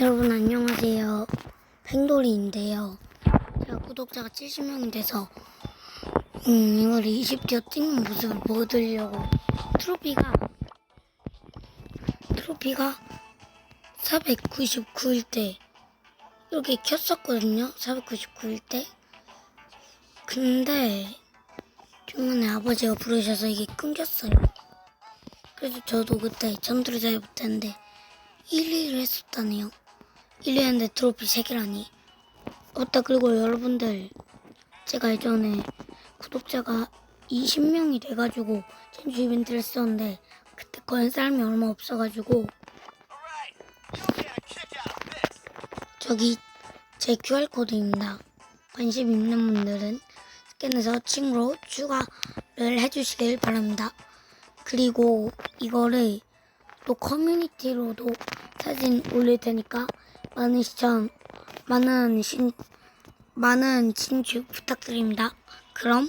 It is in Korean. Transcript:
여러분 안녕하세요. 팽돌이인데요. 제가 구독자가 70명이 돼서 음 이걸 20티어 찍는 모습을 보여드리려고 트로피가 트로피가 499일 때 이렇게 켰었거든요. 499일 때. 근데 중간에 아버지가 부르셔서 이게 끊겼어요. 그래서 저도 그때 전투를 잘 못했는데 1위를 했었다네요. 1위 했는데 트로피 3개라니. 맞다 그리고 여러분들 제가 예전에 구독자가 20명이 돼가지고 전주 이벤트를 했었는데 그때 거는 사람이 얼마 없어가지고 저기 제 QR코드입니다. 관심 있는 분들은 스캔해서 친구로 추가를 해주시길 바랍니다. 그리고 이거를 또 커뮤니티로도 사진 올릴 테니까 많은 시청, 많은 신, 많은 친추 부탁드립니다. 그럼